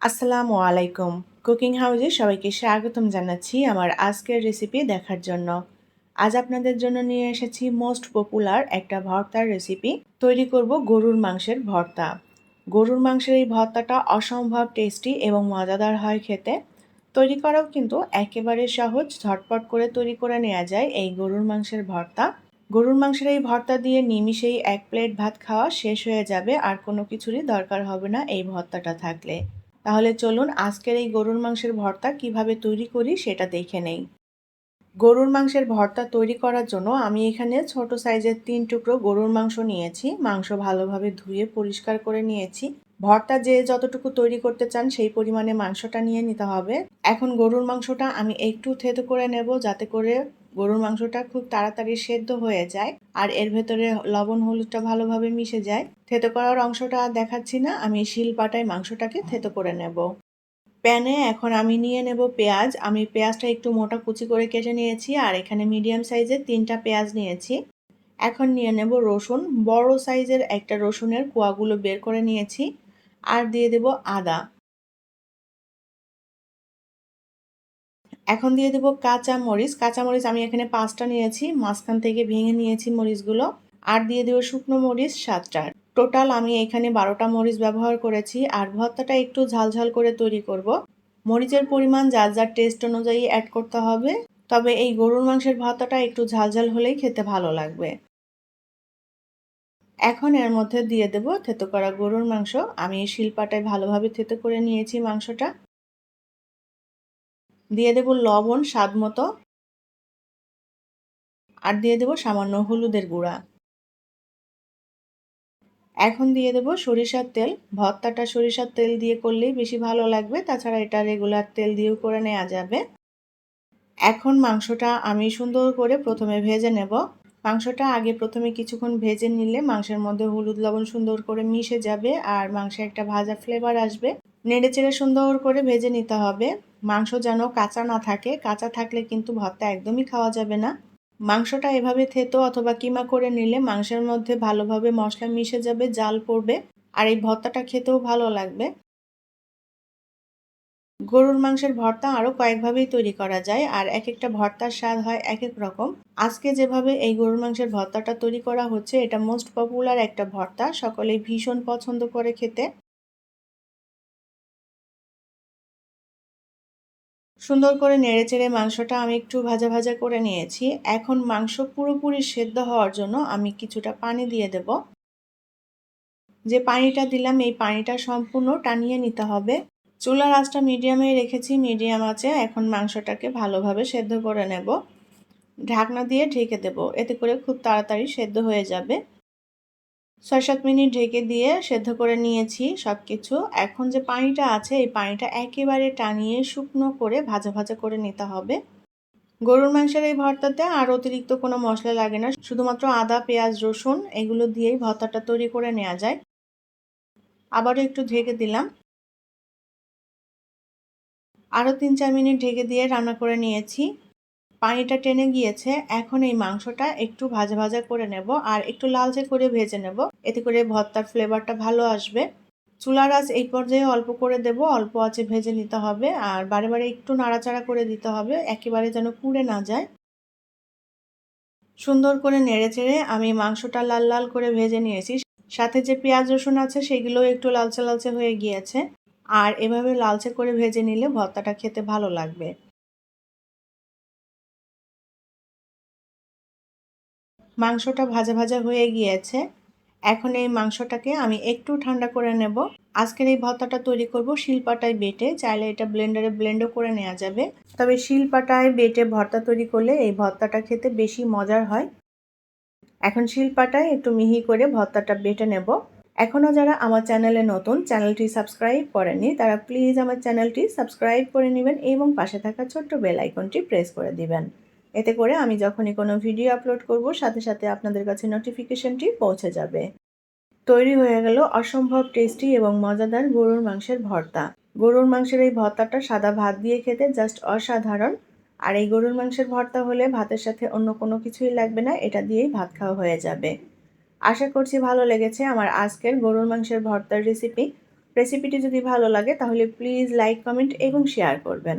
আসসালামু আলাইকুম। কুকিং হাউজে সবাইকে স্বাগতম জানাচ্ছি আমার আজকের রেসিপি দেখার জন্য। আজ আপনাদের জন্য নিয়ে এসেছি মোস্ট পপুলার একটা ভর্তার রেসিপি তৈরি করব গরুর মাংসের ভর্তা। গরুর মাংসের এই ভর্তাটা অসম্ভব টেস্টি এবং মজাদার হয় খেতে। তৈরি করাও কিন্তু একেবারে সহজ, ঝটপট করে তৈরি করে নেওয়া যায় এই গরুর মাংসের ভর্তা। গরুর মাংসের এই ভর্তা দিয়ে নিমিষেই এক প্লেট ভাত খাওয়া শেষ হয়ে যাবে, আর কোনো কিছুরই দরকার হবে না এই ভর্তাটা থাকলে। তাহলে চলুন আজকের এই গরুর মাংসের ভর্তা কীভাবে তৈরি করি সেটা দেখে নেই। গরুর মাংসের ভর্তা তৈরি করার জন্য আমি এখানে ছোট সাইজের তিন টুকরো গরুর মাংস নিয়েছি। মাংস ভালোভাবে ধুয়ে পরিষ্কার করে নিয়েছি। ভর্তা যে যতটুকু তৈরি করতে চান সেই পরিমাণে মাংসটা নিয়ে নিতে হবে। এখন গরুর মাংসটা আমি একটু থেতো করে নেব যাতে করে গরুর মাংসটা খুব তাড়াতাড়ি সেদ্ধ হয়ে যায় আর এর ভেতরে লবণ হলুদটা ভালোভাবে মিশে যায়। থেতো করার অংশটা আর দেখাচ্ছি না, আমি শিল পাটায় মাংসটাকে থেতো করে নেব। প্যানে এখন আমি নিয়ে নেব পেঁয়াজ। আমি পেঁয়াজটা একটু মোটা কুচি করে কেটে নিয়েছি আর এখানে মিডিয়াম সাইজের তিনটা পেঁয়াজ নিয়েছি। এখন নিয়ে নেব রসুন। বড় সাইজের একটা রসুনের কোয়াগুলো বের করে নিয়েছি। আর দিয়ে দেব আদা। এখন দিয়ে দেবো কাঁচা মরিচ। কাঁচা মরিচ আমি এখানে পাঁচটা নিয়েছি, মাঝখান থেকে ভেঙে নিয়েছি মরিচগুলো। আর দিয়ে দেবো শুকনো মরিচ সাতটা। টোটাল আমি এখানে বারোটা মরিচ ব্যবহার করেছি, আর ভর্তাটা একটু ঝালঝাল করে তৈরি করব। মরিচের পরিমাণ, যার যার টেস্ট অনুযায়ী অ্যাড করতে হবে। তবে এই গরুর মাংসের ভর্তাটা একটু ঝালঝাল হলেই খেতে ভালো লাগবে। এখন এর মধ্যে দিয়ে দেব থেতো করা গরুর মাংস। আমি শিলপাটায় ভালোভাবে থেতো করে নিয়েছি মাংসটা। দিয়ে দেব লবণ, স্বাদ মতো। আর দিয়ে দেব সামান্য হলুদের গুঁড়া। এখন দিয়ে দেব সরিষার তেল। ভর্তাটা সরিষার তেল দিয়ে করলেই বেশি ভালো লাগবে। তাছাড়া এটা রেগুলার তেল দিয়েও করে নেওয়া যাবে। এখন মাংসটা আমি সুন্দর করে প্রথমে ভেজে নেব। মাংসটা আগে প্রথমে কিছুক্ষণ ভেজে নিলে মাংসের মধ্যে হলুদ, লবণ সুন্দর করে মিশে যাবে আর মাংসে একটা ভাজা ফ্লেভার আসবে। নেড়ে চেড়ে সুন্দর করে ভেজে নিতে হবে। মাংস যেন কাঁচা না থাকে, কাঁচা থাকলে কিন্তু ভর্তা একদমই খাওয়া যাবে না। মাংসটা এভাবে থেতো অথবা কিমা করে নিলে মাংসের মধ্যে ভালোভাবে মশলা মিশে যাবে, জাল পড়বে, আর এই ভর্তাটা খেতেও ভালো লাগবে। গরুর মাংসের ভর্তা আরও কয়েকভাবেই তৈরি করা যায়, আর এক একটা ভর্তার স্বাদ হয় এক এক রকম। আজকে যেভাবে এই গরুর মাংসের ভর্তাটা তৈরি করা হচ্ছে, এটা মোস্ট পপুলার একটা ভর্তা, সকলেই ভীষণ পছন্দ করে খেতে। সুন্দর করে নেড়ে চেড়ে মাংসটা আমি একটু ভাজা ভাজা করে নিয়েছি। এখন মাংস পুরোপুরি সেদ্ধ হওয়ার জন্য আমি কিছুটা পানি দিয়ে দেব। যে পানিটা দিলাম, এই পানিটা সম্পূর্ণ টানিয়ে নিতে হবে। চুলার আঁচটা মিডিয়ামে রেখেছি, মিডিয়াম আছে এখন মাংসটাকে ভালোভাবে সেদ্ধ করে নেব। ঢাকনা দিয়ে ঢেকে দেব, এতে করে খুব তাড়াতাড়ি সেদ্ধ হয়ে যাবে। ছয় সাত মিনিট ঢেকে দিয়ে সেদ্ধ করে নিয়েছি সব কিছু এখন যে পানিটা আছে, এই পানিটা একেবারে টানিয়ে শুকনো করে ভাজা ভাজা করে নিতে হবে। গরুর মাংসের এই ভর্তাতে আর অতিরিক্ত কোনো মশলা লাগে না, শুধুমাত্র আদা, পেঁয়াজ, রসুন এগুলো দিয়েই ভর্তাটা তৈরি করে নেওয়া যায়। আবারও একটু ঢেকে দিলাম। আরও তিন চার মিনিট ঢেকে দিয়ে রান্না করে নিয়েছি। পানিটা টেনে গিয়েছে, এখন এই মাংসটা একটু ভাজা ভাজা করে নেব আর একটু লালচে করে ভেজে নেব। এতে করে ভর্তার ফ্লেভারটা ভালো আসবে। চুলার আজ এই পর্যায়ে অল্প করে দেব, অল্প আছে ভেজে নিতে হবে আর বারে বারে একটু নাড়াচাড়া করে দিতে হবে, একেবারে যেন পুড়ে না যায়। সুন্দর করে নেড়ে চেড়ে আমি মাংসটা লাল লাল করে ভেজে নিয়েছি। সাথে যে পেঁয়াজ রসুন আছে সেগুলো একটু লালচে লালচে হয়ে গিয়েছে। আর এভাবে লালচে করে ভেজে নিলে ভর্তাটা খেতে ভালো লাগবে। মাংসটা ভাজা ভাজা হয়ে গিয়েছে। এখন এই মাংসটাকে আমি একটু ঠান্ডা করে নেব। আজকের এই ভর্তাটা তৈরি করব শিলপাটায় বেটে। চাইলে এটা ব্লেন্ডারে ব্লেন্ডও করে নেওয়া যাবে। তবে শিলপাটায় বেটে ভর্তা তৈরি করলে এই ভর্তাটা খেতে বেশি মজার হয়। এখন শিলপাটায় একটু মিহি করে ভর্তাটা বেটে নেব। এখনও যারা আমার চ্যানেলে নতুন, চ্যানেলটি সাবস্ক্রাইব করেনি তারা প্লিজ আমার চ্যানেলটি সাবস্ক্রাইব করে নেবেন এবং পাশে থাকা ছোট্ট বেল আইকনটি প্রেস করে দিবেন। এতে করে আমি যখনই কোনো ভিডিও আপলোড করব, সাথে সাথে আপনাদের কাছে নোটিফিকেশনটি পৌঁছে যাবে। তৈরি হয়ে গেল অসম্ভব টেস্টি এবং মজাদার গরুর মাংসের ভর্তা। গরুর মাংসের এই ভর্তাটা সাদা ভাত দিয়ে খেতে জাস্ট অসাধারণ। আর এই গরুর মাংসের ভর্তা হলে ভাতের সাথে অন্য কোনো কিছুই লাগবে না, এটা দিয়েই ভাত খাওয়া হয়ে যাবে। আশা করছি ভালো লেগেছে আমার আজকের গরুর মাংসের ভর্তার রেসিপি রেসিপিটি যদি ভালো লাগে তাহলে প্লিজ লাইক কমেন্ট এবং শেয়ার করবেন।